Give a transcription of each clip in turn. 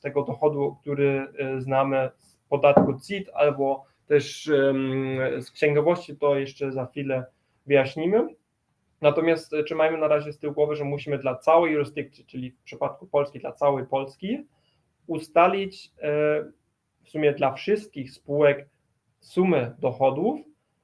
tego dochodu, który e, znamy z podatku CIT albo też z księgowości, to jeszcze za chwilę wyjaśnimy. Natomiast trzymajmy na razie z tyłu głowy, że musimy dla całej jurysdykcji, czyli w przypadku Polski dla całej Polski, ustalić w sumie dla wszystkich spółek sumy dochodów,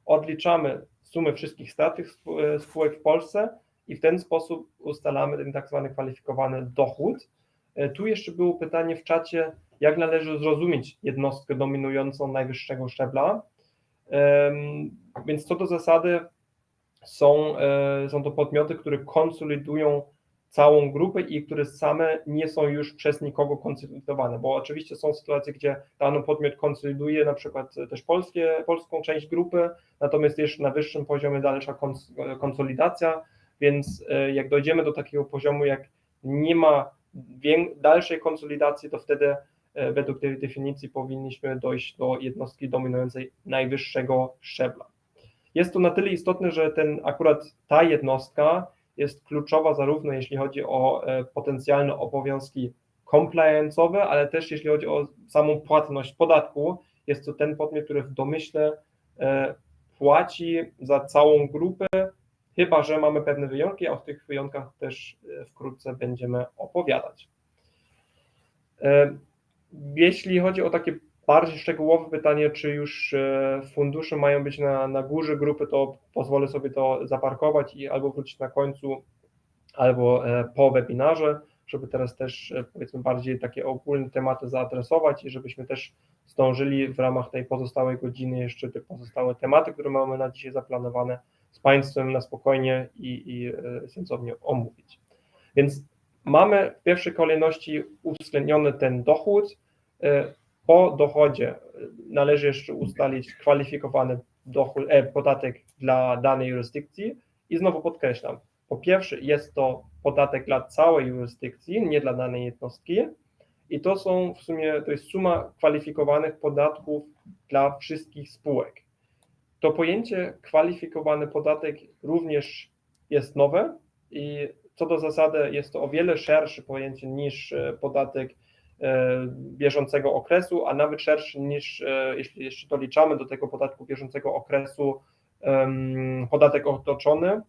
odliczamy sumy wszystkich statych spółek w Polsce i w ten sposób ustalamy ten tak zwany kwalifikowany dochód. E, tu jeszcze było pytanie w czacie, jak należy zrozumieć jednostkę dominującą najwyższego szczebla. Więc co do zasady są, e, są to podmioty, które konsolidują całą grupę i które same nie są już przez nikogo konsolidowane, bo oczywiście są sytuacje, gdzie dany podmiot konsoliduje na przykład też polskie, polską część grupy, natomiast jeszcze na wyższym poziomie dalsza konsolidacja, więc e, jak dojdziemy do takiego poziomu, jak nie ma dalszej konsolidacji, to wtedy e, według tej definicji powinniśmy dojść do jednostki dominującej najwyższego szczebla. Jest to na tyle istotne, że ten akurat ta jednostka jest kluczowa zarówno jeśli chodzi o e, potencjalne obowiązki compliance'owe, ale też jeśli chodzi o samą płatność podatku. Jest to ten podmiot, który w domyśle płaci za całą grupę chyba że mamy pewne wyjątki, a o tych wyjątkach też e, wkrótce będziemy opowiadać. E, jeśli chodzi o takie bardziej szczegółowe pytanie, czy już e, fundusze mają być na, na górze grupy, to pozwolę sobie to zaparkować i albo wrócić na końcu, albo po webinarze, żeby teraz też powiedzmy bardziej takie ogólne tematy zaadresować i żebyśmy też zdążyli w ramach tej pozostałej godziny jeszcze te pozostałe tematy, które mamy na dzisiaj zaplanowane, z Państwem na spokojnie i, i e, sensownie omówić. Więc mamy w pierwszej kolejności uwzględniony ten dochód. E, po dochodzie e, należy jeszcze ustalić kwalifikowany dochód, e, podatek dla danej jurysdykcji i znowu podkreślam, po pierwsze jest to podatek dla całej jurysdykcji, nie dla danej jednostki i to są w sumie, to jest suma kwalifikowanych podatków dla wszystkich spółek. To pojęcie kwalifikowany podatek również jest nowe i co do zasady jest to o wiele szersze pojęcie niż e, podatek e, bieżącego okresu, a nawet szerszy niż, e, jeśli jeszcze doliczamy do tego podatku bieżącego okresu, podatek otoczony,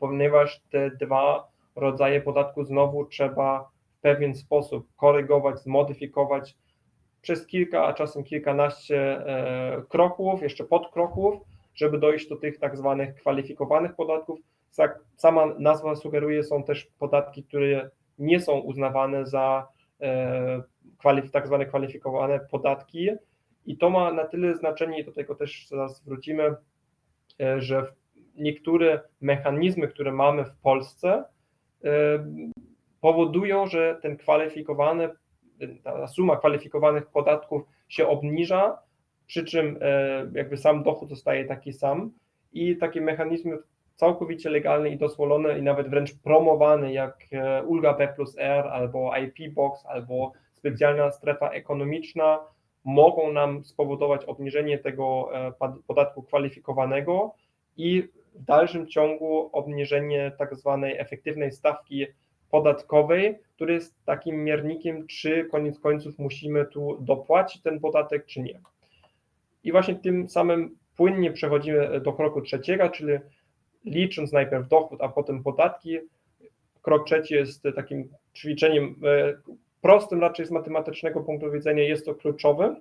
ponieważ te dwa rodzaje podatku znowu trzeba w pewien sposób korygować, zmodyfikować przez kilka, a czasem kilkanaście e, kroków, jeszcze podkroków, żeby dojść do tych tak zwanych kwalifikowanych podatków. Sama nazwa sugeruje, są też podatki, które nie są uznawane za e, tak zwane kwalifikowane podatki i to ma na tyle znaczenie, i do tego też zaraz wrócimy, e, że niektóre mechanizmy, które mamy w Polsce, powodują, że ten kwalifikowany ta suma kwalifikowanych podatków się obniża, przy czym e, jakby sam dochód zostaje taki sam i takie mechanizmy całkowicie legalne i dozwolone i nawet wręcz promowane jak e, ulga P plus R albo IP Box albo specjalna strefa ekonomiczna mogą nam spowodować obniżenie tego e, podatku kwalifikowanego i w dalszym ciągu obniżenie tak zwanej efektywnej stawki podatkowej, który jest takim miernikiem, czy koniec końców musimy tu dopłacić ten podatek, czy nie. I właśnie tym samym płynnie przechodzimy do kroku trzeciego, czyli licząc najpierw dochód, a potem podatki. Krok trzeci jest takim ćwiczeniem e, prostym raczej z matematycznego punktu widzenia, jest to kluczowy,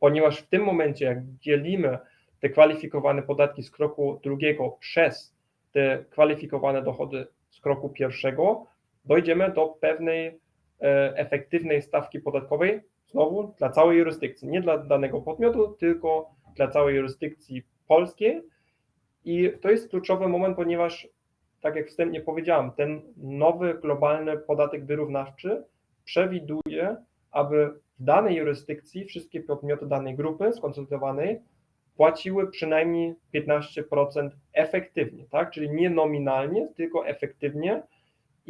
ponieważ w tym momencie, jak dzielimy te kwalifikowane podatki z kroku drugiego przez te kwalifikowane dochody z kroku pierwszego, dojdziemy do pewnej e, efektywnej stawki podatkowej, znowu dla całej jurysdykcji, nie dla danego podmiotu, tylko dla całej jurysdykcji polskiej. I to jest kluczowy moment, ponieważ, tak jak wstępnie powiedziałem, ten nowy globalny podatek wyrównawczy przewiduje, aby w danej jurysdykcji wszystkie podmioty danej grupy skonsolidowanej płaciły przynajmniej 15% efektywnie, tak? czyli nie nominalnie, tylko efektywnie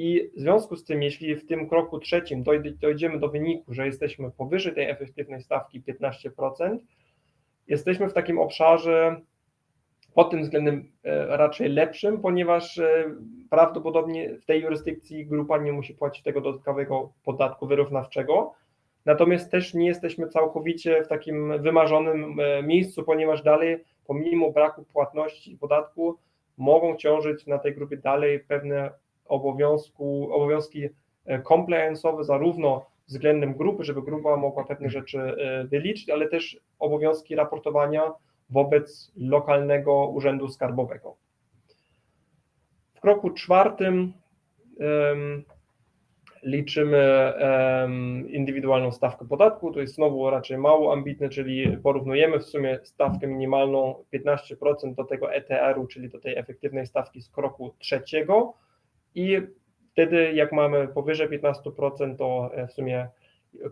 i w związku z tym, jeśli w tym kroku trzecim dojdziemy do wyniku, że jesteśmy powyżej tej efektywnej stawki 15%, jesteśmy w takim obszarze pod tym względem e, raczej lepszym, ponieważ e, prawdopodobnie w tej jurysdykcji grupa nie musi płacić tego dodatkowego podatku wyrównawczego. Natomiast też nie jesteśmy całkowicie w takim wymarzonym e, miejscu, ponieważ dalej, pomimo braku płatności podatku, mogą ciążyć na tej grupie dalej pewne obowiązku, obowiązki e, compliance'owe, zarówno względem grupy, żeby grupa mogła pewne rzeczy e, wyliczyć, ale też obowiązki raportowania wobec lokalnego urzędu skarbowego. W kroku czwartym um, liczymy um, indywidualną stawkę podatku. To jest znowu raczej mało ambitne, czyli porównujemy w sumie stawkę minimalną 15% do tego ETR-u, czyli do tej efektywnej stawki z kroku trzeciego i wtedy jak mamy powyżej 15%, to w sumie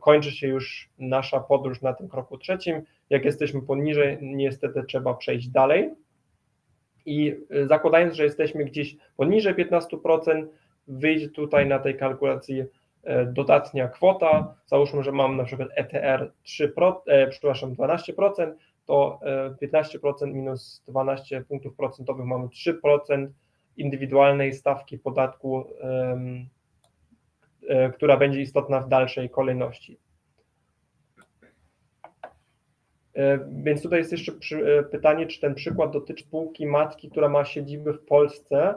kończy się już nasza podróż na tym kroku trzecim. Jak jesteśmy poniżej, niestety trzeba przejść dalej. I zakładając, że jesteśmy gdzieś poniżej 15%, wyjdzie tutaj na tej kalkulacji e, dodatnia kwota. Załóżmy, że mam na przykład ETR 3%, e, przepraszam, 12%, to 15% e, minus 12 punktów procentowych mamy 3% indywidualnej stawki podatku, e, która będzie istotna w dalszej kolejności. E, więc tutaj jest jeszcze przy, pytanie, czy ten przykład dotyczy spółki matki, która ma siedzibę w Polsce.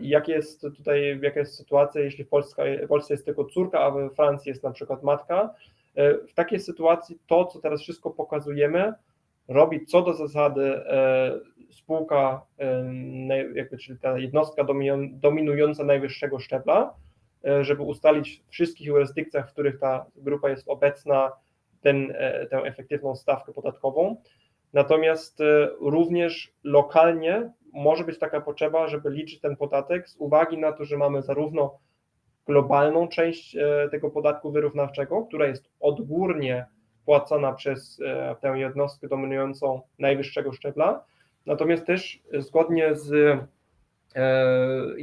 Jak jest tutaj, jaka jest sytuacja, jeśli w Polska, w Polsce jest tylko córka, a we Francji jest na przykład matka? W takiej sytuacji to, co teraz wszystko pokazujemy, robi co do zasady spółka, jakby, czyli ta jednostka dominująca najwyższego szczebla, e, żeby ustalić w wszystkich jurysdykcjach, w których ta grupa jest obecna, ten, e, tę efektywną stawkę podatkową. Natomiast e, również lokalnie może być taka potrzeba, żeby liczyć ten podatek z uwagi na to, że mamy zarówno globalną część tego podatku wyrównawczego, która jest odgórnie płacona przez tę jednostkę dominującą najwyższego szczebla, Natomiast też zgodnie z e,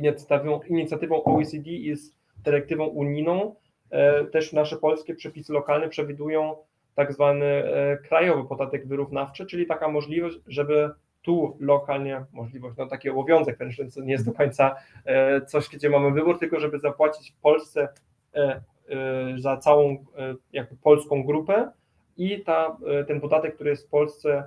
inicjatywą, OECD i z dyrektywą unijną, e, też nasze polskie przepisy lokalne przewidują tak zwany e, krajowy podatek wyrównawczy, czyli taka możliwość, żeby tu lokalnie, możliwość, no taki obowiązek wręcz, to nie jest do końca coś, gdzie mamy wybór, tylko żeby zapłacić w Polsce za całą jakby polską grupę i ta, ten podatek, który jest w Polsce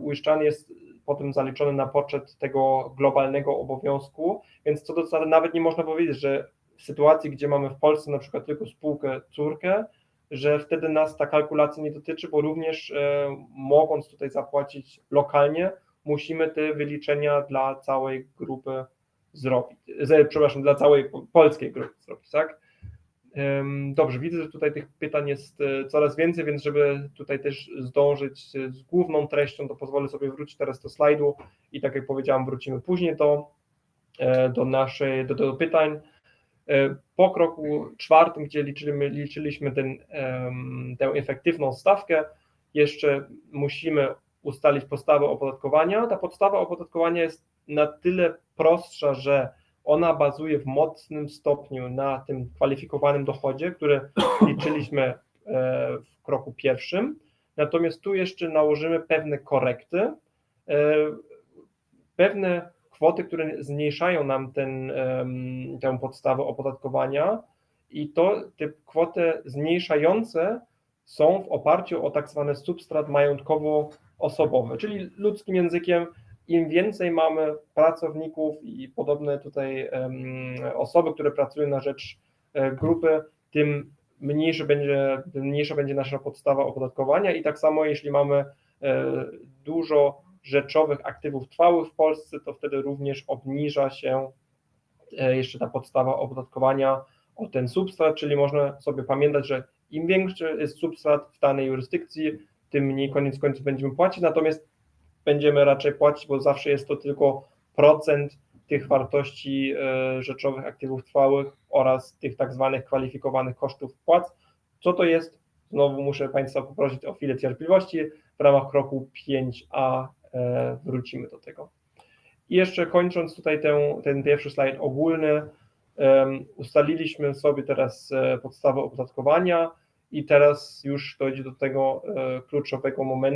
uiszczany jest potem zaliczony na poczet tego globalnego obowiązku, więc co do zasady nawet nie można powiedzieć, że w sytuacji, gdzie mamy w Polsce na przykład tylko spółkę córkę, że wtedy nas ta kalkulacja nie dotyczy, bo również e, mogąc tutaj zapłacić lokalnie, musimy te wyliczenia dla całej grupy zrobić, przepraszam, dla całej polskiej grupy zrobić, tak? Dobrze, widzę, że tutaj tych pytań jest e, coraz więcej, więc żeby tutaj też zdążyć z główną treścią, to pozwolę sobie wrócić teraz do slajdu i tak jak powiedziałam, wrócimy później do, e, do naszej, do, do pytań. E, po kroku czwartym, gdzie liczyliśmy, liczyliśmy ten, tę efektywną stawkę, jeszcze musimy ustalić podstawę opodatkowania. Ta podstawa opodatkowania jest na tyle prostsza, że ona bazuje w mocnym stopniu na tym kwalifikowanym dochodzie, który liczyliśmy e, w kroku pierwszym. Natomiast tu jeszcze nałożymy pewne korekty, e, pewne kwoty, które zmniejszają nam ten, tę podstawę opodatkowania i to te kwoty zmniejszające są w oparciu o tak zwany substrat majątkowo-osobowy, czyli ludzkim językiem im więcej mamy pracowników i podobne tutaj osoby, które pracują na rzecz e, grupy, tym mniejszy będzie, mniejsza będzie nasza podstawa opodatkowania. I tak samo jeśli mamy e, dużo rzeczowych aktywów trwałych w Polsce, to wtedy również obniża się e, jeszcze ta podstawa opodatkowania o ten substrat, czyli można sobie pamiętać, że im większy jest substrat w danej jurysdykcji, tym mniej koniec końców będziemy płacić, natomiast będziemy raczej płacić, bo zawsze jest to tylko procent tych wartości e, rzeczowych aktywów trwałych oraz tych tak zwanych kwalifikowanych kosztów płac. Co to jest? Znowu muszę Państwa poprosić o chwilę cierpliwości. W ramach kroku 5a e, wrócimy do tego. I jeszcze kończąc tutaj ten, ten pierwszy slajd ogólny, ustaliliśmy sobie teraz e, podstawę opodatkowania i teraz już dojdzie do tego kluczowego momentu,